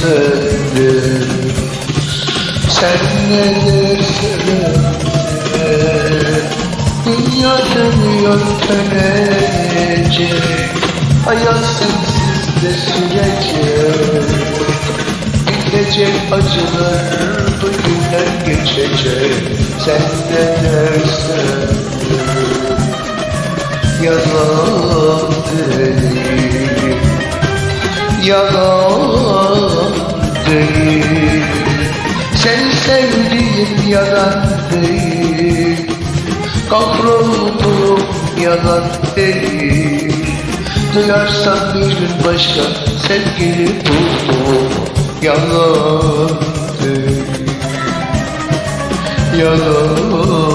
söndür Sen ne dersen de Dünya dönüyor dönecek Hayat de sürecek Bitecek acılar bu geçecek. Sen ne dersen de Yalan değil Yalan Seni sevdiğim yalan değil Kahrolduğum yalan değil. Duyarsan bir gün başka sevgili buldum Yalan değil. Yalan